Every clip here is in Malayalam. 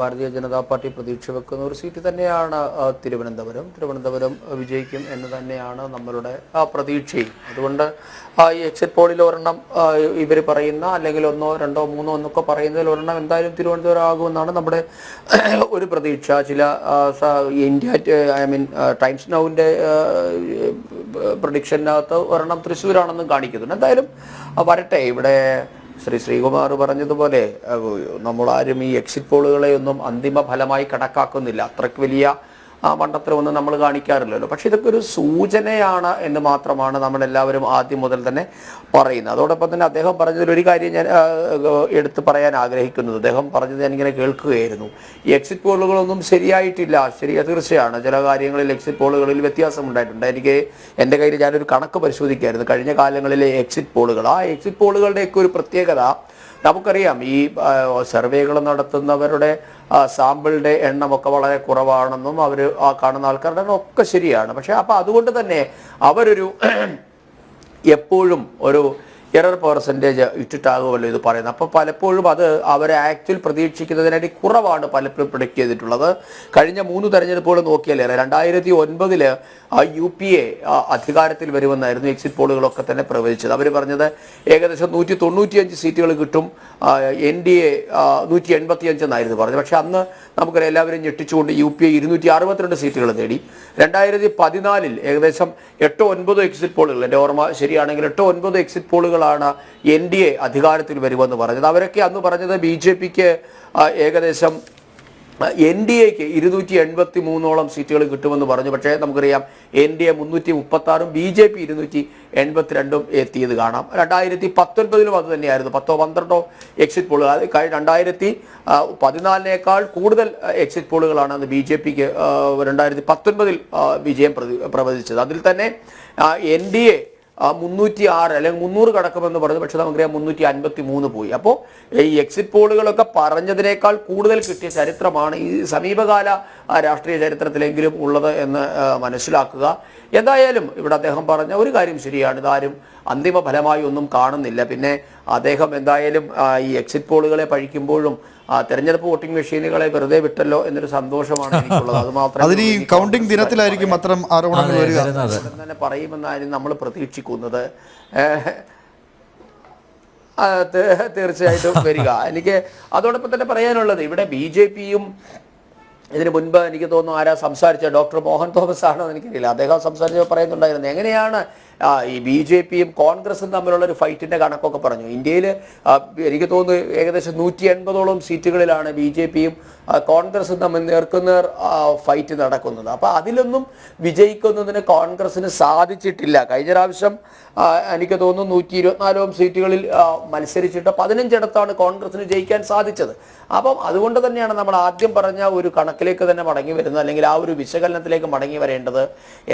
ഭാരതീയ ജനതാ പാർട്ടി പ്രതീക്ഷ വെക്കുന്ന ഒരു സീറ്റ് തന്നെയാണ് തിരുവനന്തപുരം. തിരുവനന്തപുരം വിജയിക്കും എന്ന് തന്നെയാണ് നമ്മളുടെ പ്രതീക്ഷയും. അതുകൊണ്ട് ഈ എക്സിറ്റ് പോളിൽ ഒരെണ്ണം ഇവർ പറയുന്ന അല്ലെങ്കിൽ ഒന്നോ രണ്ടോ മൂന്നോ എന്നൊക്കെ പറയുന്നതിൽ ഒരെണ്ണം എന്തായാലും തിരുവനന്തപുരം ആകുമെന്നാണ് നമ്മുടെ ഒരു പ്രതീക്ഷ. ചില ഇന്ത്യ ഐ മീൻ ടൈംസ് നൗവിന്റെ പ്രഡിക്ഷനകത്ത് ഒരെണ്ണം തൃശ്ശൂരാണെന്നും കാണിക്കുന്നുണ്ട്. എന്തായാലും വരട്ടെ. ഇവിടെ ശ്രീ ശ്രീകുമാർ പറഞ്ഞതുപോലെ നമ്മളാരും ഈ എക്സിറ്റ് പോളുകളെ ഒന്നും അന്തിമ ഫലമായി കണക്കാക്കുന്നില്ല. അത്രയ്ക്ക് വലിയ ആ മണ്ടത്തരമൊന്നും നമ്മൾ കാണിക്കാറില്ലല്ലോ. പക്ഷെ ഇതൊക്കെ ഒരു സൂചനയാണ് എന്ന് മാത്രമാണ് നമ്മൾ എല്ലാവരും ആദ്യം മുതൽ തന്നെ പറയുന്നത്. അതോടൊപ്പം തന്നെ അദ്ദേഹം പറഞ്ഞതിൽ ഒരു കാര്യം ഞാൻ എടുത്തു പറയാൻ ആഗ്രഹിക്കുന്നത്. അദ്ദേഹം പറഞ്ഞത് ഞാനിങ്ങനെ കേൾക്കുകയായിരുന്നു. ഈ എക്സിറ്റ് പോളുകളൊന്നും ശരിയായിട്ടില്ല. ശരി തീർച്ചയാണ്. ചില കാര്യങ്ങളിൽ എക്സിറ്റ് പോളുകളിൽ വ്യത്യാസം ഉണ്ടായിട്ടുണ്ട്. എനിക്ക് എന്റെ കയ്യിൽ ഞാനൊരു കണക്ക് പരിശോധിക്കായിരുന്നു. കഴിഞ്ഞ കാലങ്ങളിലെ എക്സിറ്റ് പോളുകൾ ആ എക്സിറ്റ് പോളുകളുടെയൊക്കെ ഒരു പ്രത്യേകത നമുക്കറിയാം ഈ സർവേകൾ നടത്തുന്നവരുടെ ആ, സാമ്പിളിന്റെ എണ്ണമൊക്കെ വളരെ കുറവാണെന്നും അവർ ആ കാണുന്ന ആൾക്കാരുടെ ഒക്കെ ശരിയാണ്. പക്ഷേ അപ്പോൾ അതുകൊണ്ട് തന്നെ അവരൊരു എപ്പോഴും ഒരു എറർ പെർസെന്റേജ് ഇട്ടിട്ടാകുമല്ലോ ഇത് പറയുന്നത്. അപ്പോൾ പലപ്പോഴും അത് അവരെ ആക്ച്വൽ പ്രതീക്ഷിക്കുന്നതിനായിട്ട് കുറവാണ് പലപ്പോഴും പ്രൊഡക്റ്റ് ചെയ്തിട്ടുള്ളത്. കഴിഞ്ഞ മൂന്ന് തെരഞ്ഞെടുപ്പുകൾ നോക്കിയാലേ രണ്ടായിരത്തി ഒൻപതിൽ യു പി എ അധികാരത്തിൽ വരുമെന്നായിരുന്നു എക്സിറ്റ് പോളുകളൊക്കെ തന്നെ പ്രവചിച്ചത്. അവർ പറഞ്ഞത് ഏകദേശം നൂറ്റി തൊണ്ണൂറ്റിയഞ്ച് സീറ്റുകൾ കിട്ടും എൻ ഡി എ നൂറ്റി എൺപത്തി അഞ്ചെന്നായിരുന്നു പറഞ്ഞത്. പക്ഷെ അന്ന് നമുക്കറിയാം എല്ലാവരും ഞെട്ടിച്ചുകൊണ്ട് യു പി എ ഇരുന്നൂറ്റി അറുപത്തിരണ്ട് സീറ്റുകൾ നേടി. രണ്ടായിരത്തി പതിനാലിൽ ഏകദേശം എട്ടോ ഒൻപതോ എക്സിറ്റ് പോളുകൾ എന്റെ ഓർമ്മ ശരിയാണെങ്കിൽ എട്ടോ ഒൻപതോ എക്സിറ്റ് പോളുകളാണ് എൻ ഡി എ അധികാരത്തിൽ വരുമെന്ന് പറഞ്ഞത്. അവരൊക്കെ അന്ന് പറഞ്ഞത് ബി ജെ പിക്ക് ഏകദേശം എൻ ഡി എക്ക് ഇരുന്നൂറ്റി എൺപത്തി മൂന്നോളം സീറ്റുകൾ കിട്ടുമെന്ന് പറഞ്ഞു. പക്ഷേ നമുക്കറിയാം എൻ ഡി എ മുന്നൂറ്റി മുപ്പത്തി ആറും ബി ജെ പി ഇരുന്നൂറ്റി എൺപത്തിരണ്ടും എത്തിയത് കാണാം. രണ്ടായിരത്തി പത്തൊൻപതിലും അത് തന്നെയായിരുന്നു. പത്തോ പന്ത്രണ്ടോ എക്സിറ്റ് പോളുകൾ അത് രണ്ടായിരത്തി പതിനാലിനേക്കാൾ കൂടുതൽ എക്സിറ്റ് പോളുകളാണ് അന്ന് ബി ജെ പിക്ക് രണ്ടായിരത്തി പത്തൊൻപതിൽ വിജയം പ്രതി പ്രവചിച്ചത്. അതിൽ തന്നെ എൻ ഡി എ മുന്നൂറ്റി ആറ് അല്ലെങ്കിൽ മുന്നൂറ് കടക്കുമെന്ന് പറഞ്ഞു. പക്ഷെ നമുക്കറിയാം മുന്നൂറ്റി അൻപത്തി മൂന്ന് പോയി. അപ്പോൾ ഈ എക്സിറ്റ് പോളുകളൊക്കെ പറഞ്ഞതിനേക്കാൾ കൂടുതൽ കിട്ടിയ ചരിത്രമാണ് ഈ സമീപകാല ആ, രാഷ്ട്രീയ ചരിത്രത്തിലെങ്കിലും ഉള്ളത് എന്ന് മനസ്സിലാക്കുക. എന്തായാലും ഇവിടെ അദ്ദേഹം പറഞ്ഞ ഒരു കാര്യം ശരിയാണ്. ഇതാരും അന്തിമ ഫലമായി ഒന്നും കാണുന്നില്ല. പിന്നെ അദ്ദേഹം എന്തായാലും ഈ എക്സിറ്റ് പോളുകളെ പഴിക്കുമ്പോഴും ആ, തെരഞ്ഞെടുപ്പ് വോട്ടിംഗ് മെഷീനുകളെ വെറുതെ വിട്ടല്ലോ എന്നൊരു സന്തോഷമാണ് എനിക്കുള്ളത്. അത് മാത്രമേ അതിന് ഈ കൗണ്ടിംഗ് ദിനത്തിലായിരിക്കും അത്തരം ആരോപണങ്ങൾ വരിക. തന്നെ പറയുമെന്നായിരുന്നു നമ്മൾ പ്രതീക്ഷിക്കുന്നത്. തീർച്ചയായിട്ടും വരിക. എനിക്ക് അതോടൊപ്പം തന്നെ പറയാനുള്ളത് ഇവിടെ ബി ജെ പിയും ഇതിന് മുൻപ് എനിക്ക് തോന്നുന്നു ആരാ സംസാരിച്ച ഡോക്ടർ മോഹൻ തോമസ് ആണോ എന്ന് എനിക്കറിയില്ല. അദ്ദേഹം സംസാരിച്ചപ്പോൾ പറയുന്നുണ്ടായിരുന്നു എങ്ങനെയാണ് ഈ ബി ജെ പിയും കോൺഗ്രസും തമ്മിലുള്ള ഒരു ഫൈറ്റിന്റെ കണക്കൊക്കെ പറഞ്ഞു. ഇന്ത്യയിൽ എനിക്ക് തോന്നുന്നു ഏകദേശം നൂറ്റി എൺപതോളം സീറ്റുകളിലാണ് ബി ജെ പിയും കോൺഗ്രസും തമ്മിൽ നേർക്കുനേർ ഫൈറ്റ് നടക്കുന്നത്. അപ്പോൾ അതിലൊന്നും വിജയിക്കുന്നതിന് കോൺഗ്രസിന് സാധിച്ചിട്ടില്ല. കഴിഞ്ഞ പ്രാവശ്യം എനിക്ക് തോന്നുന്നു നൂറ്റി ഇരുപത്തിനാലോളം സീറ്റുകളിൽ മത്സരിച്ചിട്ട് പതിനഞ്ചിടത്താണ് കോൺഗ്രസിന് ജയിക്കാൻ സാധിച്ചത്. അപ്പം അതുകൊണ്ട് തന്നെയാണ് നമ്മൾ ആദ്യം പറഞ്ഞ ഒരു കണക്കിലേക്ക് തന്നെ മടങ്ങി വരുന്നത് അല്ലെങ്കിൽ ആ ഒരു വിശകലനത്തിലേക്ക് മടങ്ങി വരേണ്ടത്.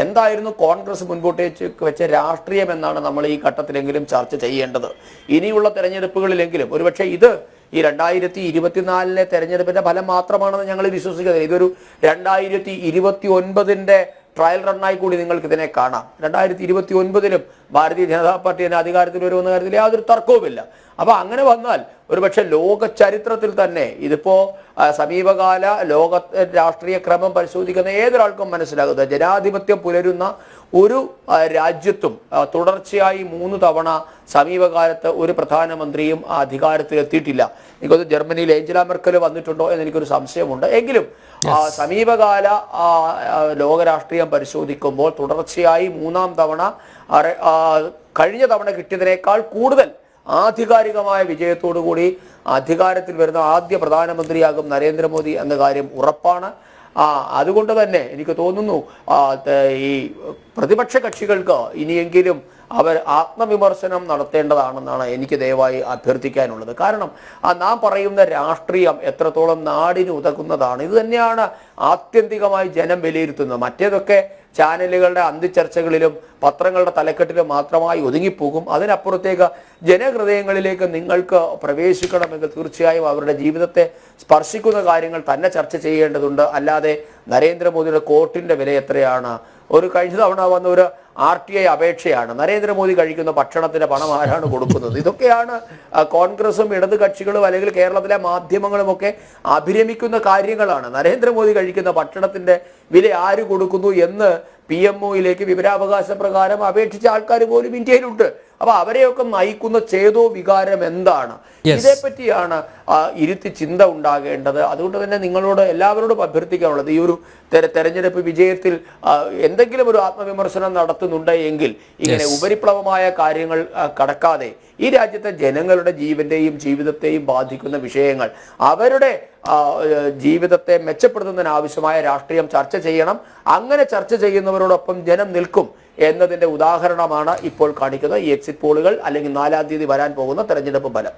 എന്തായിരുന്നു കോൺഗ്രസ് മുൻപോട്ട് വെച്ച രാഷ്ട്രീയം എന്നാണ് നമ്മൾ ഈ ഘട്ടത്തിലെങ്കിലും ചർച്ച ചെയ്യേണ്ടത്. ഇനിയുള്ള തെരഞ്ഞെടുപ്പുകളിലെങ്കിലും ഒരുപക്ഷെ ഇത് ഈ രണ്ടായിരത്തി ഇരുപത്തിനാലിലെ തെരഞ്ഞെടുപ്പിന്റെ ഫലം മാത്രമാണെന്ന് ഞങ്ങൾ വിശ്വസിക്കുന്നത് ഇതൊരു രണ്ടായിരത്തി ഇരുപത്തി ഒൻപതിന്റെ ട്രയൽ റണ്ണായി കൂടി നിങ്ങൾക്ക് ഇതിനെ കാണാം. രണ്ടായിരത്തി ഇരുപത്തി ഒൻപതിലും ഭാരതീയ ജനതാ പാർട്ടി തന്നെ അധികാരത്തിൽ വരുമെന്ന കാര്യത്തിൽ യാതൊരു തർക്കവുമില്ല. അപ്പൊ അങ്ങനെ വന്നാൽ ഒരുപക്ഷെ ലോക ചരിത്രത്തിൽ തന്നെ ഇതിപ്പോ സമീപകാല ലോക രാഷ്ട്രീയ ക്രമം പരിശോധിക്കുന്ന ഏതൊരാൾക്കും മനസ്സിലാകുന്നത് ജനാധിപത്യം പുലരുന്ന ഒരു രാജ്യത്തും തുടർച്ചയായി മൂന്ന് തവണ സമീപകാലത്ത് ഒരു പ്രധാനമന്ത്രിയും അധികാരത്തിലെത്തിയിട്ടില്ല എനിക്കൊന്ന് ജർമ്മനിയിൽ ഏഞ്ചല മെർക്കൽ വന്നിട്ടുണ്ടോ എന്ന് എനിക്കൊരു സംശയമുണ്ട്. എങ്കിലും സമീപകാല ആ, ആ, ലോക രാഷ്ട്രീയം പരിശോധിക്കുമ്പോൾ തുടർച്ചയായി മൂന്നാം തവണ കഴിഞ്ഞ തവണ കിട്ടിയതിനേക്കാൾ കൂടുതൽ ആധികാരികമായ വിജയത്തോടു കൂടി അധികാരത്തിൽ വരുന്ന ആദ്യ പ്രധാനമന്ത്രിയാകും നരേന്ദ്രമോദി എന്ന കാര്യം ഉറപ്പാണ്. അതുകൊണ്ട് തന്നെ എനിക്ക് തോന്നുന്നു ഈ പ്രതിപക്ഷ കക്ഷികൾക്ക് ഇനിയെങ്കിലും അവർ ആത്മവിമർശനം നടത്തേണ്ടതാണെന്നാണ് എനിക്ക് ദയവായി അഭ്യർത്ഥിക്കാനുള്ളത്. കാരണം നാം പറയുന്ന രാഷ്ട്രീയം എത്രത്തോളം നാടിന് ഉതകുന്നതാണ് ഇത് തന്നെയാണ് ആത്യന്തികമായി ജനം വിലയിരുത്തുന്നത്. മറ്റേതൊക്കെ ചാനലുകളുടെ അന്തിച്ചർച്ചകളിലും പത്രങ്ങളുടെ തലക്കെട്ടിൽ മാത്രമായി ഒതുങ്ങിപ്പോകും. അതിനപ്പുറത്തേക്ക് ജനഹൃദയങ്ങളിലേക്ക് നിങ്ങൾക്ക് പ്രവേശിക്കണമെങ്കിൽ തീർച്ചയായും അവരുടെ ജീവിതത്തെ സ്പർശിക്കുന്ന കാര്യങ്ങൾ തന്നെ ചർച്ച ചെയ്യേണ്ടതുണ്ട്. അല്ലാതെ നരേന്ദ്രമോദിയുടെ കോർട്ടിന്റെ വില എത്രയാണ്? ഒരു കഴിഞ്ഞ തവണ വന്ന ഒരു ആർ ടി ഐ അപേക്ഷയാണ്. നരേന്ദ്രമോദി കഴിക്കുന്ന ഭക്ഷണത്തിന്റെ പണം ആരാണ് കൊടുക്കുന്നത്? ഇതൊക്കെയാണ് കോൺഗ്രസും ഇടത് കക്ഷികളും അല്ലെങ്കിൽ കേരളത്തിലെ മാധ്യമങ്ങളും ഒക്കെ അഭിരമിക്കുന്ന കാര്യങ്ങളാണ്. നരേന്ദ്രമോദി കഴിക്കുന്ന ഭക്ഷണത്തിന്റെ വില ആര് കൊടുക്കുന്നു എന്ന് പി എം ഒയിലേക്ക് വിവരാവകാശ പ്രകാരം അപേക്ഷിച്ച ആൾക്കാർ പോലും ഇന്ത്യയിലുണ്ട്. അപ്പൊ അവരെയൊക്കെ നയിക്കുന്ന ചേതോ വികാരം എന്താണ്. ഇതേപ്പറ്റിയാണ് ഇരുത്തി ചിന്ത ഉണ്ടാകേണ്ടത്. അതുകൊണ്ട് തന്നെ നിങ്ങളോട് എല്ലാവരോടും അഭ്യർത്ഥിക്കാനുള്ളത് ഈ ഒരു തെര- തെരഞ്ഞെടുപ്പ് വിജയത്തിൽ എന്തെങ്കിലും ഒരു ആത്മവിമർശനം നടത്തുന്നുണ്ട് എങ്കിൽ ഇങ്ങനെ ഉപരിപ്ലവമായ കാര്യങ്ങൾ കടക്കാതെ ഈ രാജ്യത്തെ ജനങ്ങളുടെ ജീവന്റെയും ജീവിതത്തെയും ബാധിക്കുന്ന വിഷയങ്ങൾ അവരുടെ ജീവിതത്തെ മെച്ചപ്പെടുത്തുന്നതിന് ആവശ്യമായ രാഷ്ട്രീയം ചർച്ച ചെയ്യണം. അങ്ങനെ ചർച്ച ചെയ്യുന്നവരോടൊപ്പം ജനം നിൽക്കും. എന്നതിന്റെ ഉദാഹരണമാണ് ഇപ്പോൾ കാണിക്കുന്നത് ഈ എക്സിറ്റ് പോളുകൾ അല്ലെങ്കിൽ നാലാം തീയതി വരാൻ പോകുന്ന തെരഞ്ഞെടുപ്പ് ഫലം.